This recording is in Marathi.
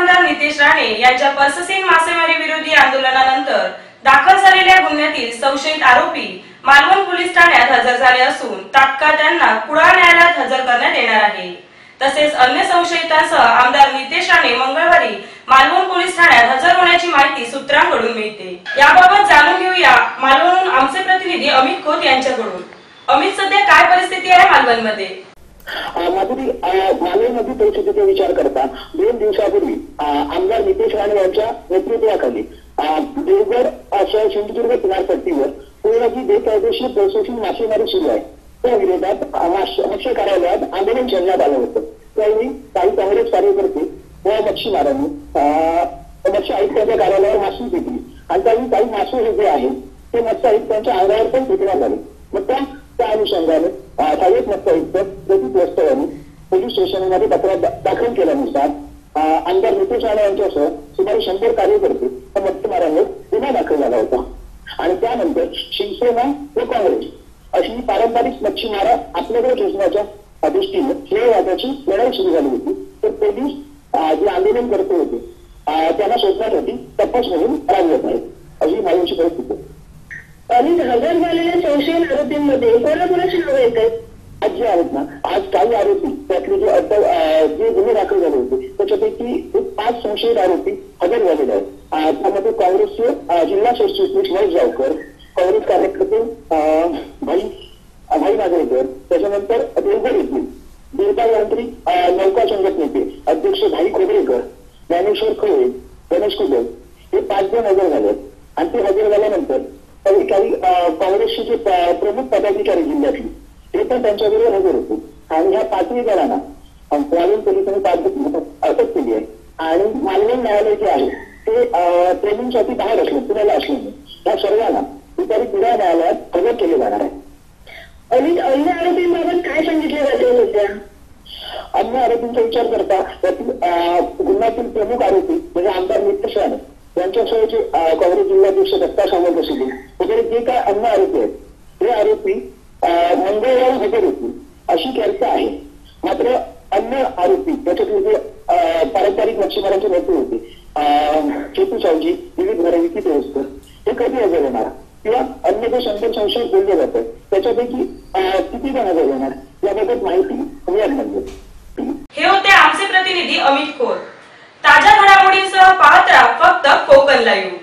आमदार नितेश राणे यांच्या पर्ससीन मासेमारी विरोधी आंदोलनानंतर दाखल झालेल्या गुन्ह्यातील संशयित आरोपी मालवण पोलीस ठाण्यात हजर झाले असून तात्काळ त्यांना कुडाळ न्यायालयात हजर करण्यात येणार आहे. तसेच अन्य संशयितांसह आमदार नितेश राणे मंगळवारी मालवण पोलीस ठाण्यात हजर होण्याची माहिती सूत्रांकडून मिळते. याबाबत जाणून घेऊया मालवणहून आमचे प्रतिनिधी अमित खोत यांच्याकडून. अमित सध्या काय परिस्थिती आहे मालवणमध्ये? माधुरी मालवणमध्ये परिस्थितीचा विचार करता दोन दिवसापूर्वी राणे यांच्या नेतृत्वाखाली देवगड अशा सिंधुदुर्ग किनारपट्टीवर पूर्णाची बेकायदेशीर प्रोसेसिंग मासेमारी सुरू आहे. त्या विरोधात मत्स्य कार्यालयात आंदोलन छेडण्यात आलं होतं. त्यावेळी काही काँग्रेस कार्यकर्ते व मच्छीमारांनी मत्स्य आयुक्तांच्या कार्यालयावर मासू फेकली. आणि त्यावेळी काही मासे हे जे आहेत ते मत्स्य आयुक्तांच्या अंगावर पण फेकण्यात आले. मग त्या त्या अनुषंगाने सहाय्यक मत्स्य आयुक्त प्रदीप वस्तव यांनी पोलीस स्टेशनमध्ये तक्रार दाखल केल्यानुसार आमदार नितीश राणे यांच्यासह सुमारे शंभर कार्यकर्ते व मच्छीमारांवर गुन्हा दाखल झाला होता. आणि त्यानंतर शिवसेना व काँग्रेस अशी पारंपरिक मच्छीमारा आपल्याकडे खेचण्याच्या दृष्टीने खेळवादाची लढाई सुरू झाली होती. तर पोलीस जे आंदोलन करते होते त्यांना शोधण्यासाठी तपास म्हणून राबवत आहेत. अशी मालवणची परिस्थिती आणि हजर झालेल्या संशयित आरोपींमध्ये कोणाकोणाची नावं येत आहेत? आज जे आहेत ना आज काही आरोपी त्यातले जे अटक जे गुन्हे दाखल झाले होते त्याच्यापैकी एक पाच संशयित आरोपी हजर झालेले आहेत. त्यामध्ये काँग्रेसचे जिल्हा सरचिटणीस महेश जावकर काँग्रेस कार्यकर्ते अं, भाई भाई नागरेकर त्याच्यानंतर देवगड येथील देवता यांत्रिक नौका संघटनेचे अध्यक्ष भाई खोबरेकर ज्ञानेश्वर खळे गणेश कुबल हे पाच जण हजर झाले आणि ते हजर झाल्यानंतर काही काँग्रेसचे जे प्रमुख पदाधिकारी जिल्ह्यातले ते पण त्यांच्याबरोबर हजर होते. आणि ह्या पाचही जणांना मालवण पोलिसांनी ताब्यात अटक केली आहे. आणि मालवण न्यायालय जे आहे ते ट्रेनिंगसाठी बाहेर असले पुण्याला असल्याने या सर्वांना दुपारी पुण्या न्यायालयात हजर केले जाणार आहे. आणि अन्य आरोपींबाबत काय सांगितले जाते सध्या? अन्य आरोपींचा विचार करता त्यातील गुन्ह्यातील प्रमुख आरोपी म्हणजे आमदार नितेश राणे यांच्यासह जे काँग्रेस जिल्हाध्यक्ष दत्ता सावंत असतील वगैरे जे काय अन्य आरोपी आहेत ते आरोपी अं, हजर होतील अशी चर्चा आहे. मात्र अन्य आरोपी त्याच्यातले जे पारंपरिक मच्छीमारांचे नेते होते चेतू सावजी विविध घरे विकी देवस्कर हे कधी हजर होणार किंवा अन्य जे शंभर संशय बोलले जातात त्याच्यापैकी किती जण हजर होणार याबाबत माहिती मिळत म्हणजे हे होते आमचे प्रतिनिधी अमित खोत. ताज्या घडामोडींसह पाहत राहा फक्त कोकण लाईव्ह